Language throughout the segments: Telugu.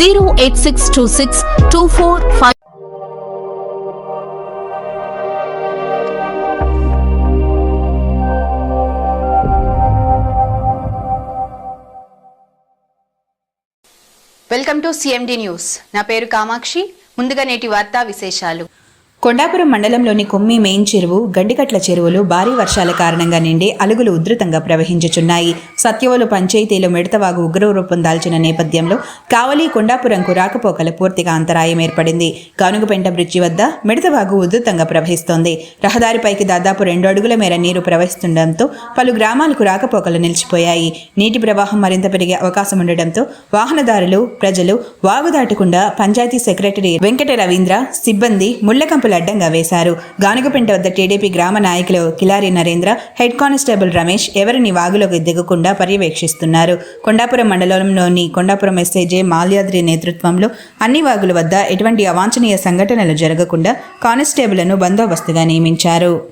zero eight six two six two four five welcome to CMD news. నా పేరు కామాక్షి. ముందుగా నేటి వార్తా విశేషాలు. కొండాపురం మండలంలోని కొమ్మి మెయిన్ చెరువు గండికట్ల చెరువులు భారీ వర్షాల కారణంగా నిండి అలుగులు ఉధృతంగా ప్రవహించుచున్నాయి. సత్యవలు పంచాయతీలో మిడతవాగు ఉగ్రరూపం దాల్చిన నేపథ్యంలో కావలి కొండాపురంకు రాకపోకల పూర్తిగా అంతరాయం ఏర్పడింది. కానుగుపెంట బ్రిడ్జి వద్ద మిడతవాగు ఉధృతంగా ప్రవహిస్తోంది. రహదారిపైకి దాదాపు రెండు అడుగుల మేర నీరు ప్రవహిస్తుండటంతో పలు గ్రామాలకు రాకపోకలు నిలిచిపోయాయి. నీటి ప్రవాహం మరింత పెరిగే అవకాశం ఉండటంతో వాహనదారులు ప్రజలు వాగు దాటకుండా పంచాయతీ సెక్రటరీ వెంకట రవీంద్ర సిబ్బంది ముళ్ళకంపలు అడ్డంగా వేశారు. గానుగపెంట వద్ద టీడీపీ గ్రామ నాయకులు కిలారి నరేంద్ర హెడ్ కానిస్టేబుల్ రమేష్ ఎవరిని వాగులోకి దిగకుండా పర్యవేక్షిస్తున్నారు. కొండాపురం మండలంలోని కొండాపురం ఎస్ఐజే మాల్యాద్రి నేతృత్వంలో అన్ని వాగుల వద్ద ఎటువంటి అవాంఛనీయ సంఘటనలు జరగకుండా కానిస్టేబుల్ను బందోబస్తుగా నియమించారు.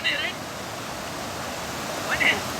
One in. Eh? One in.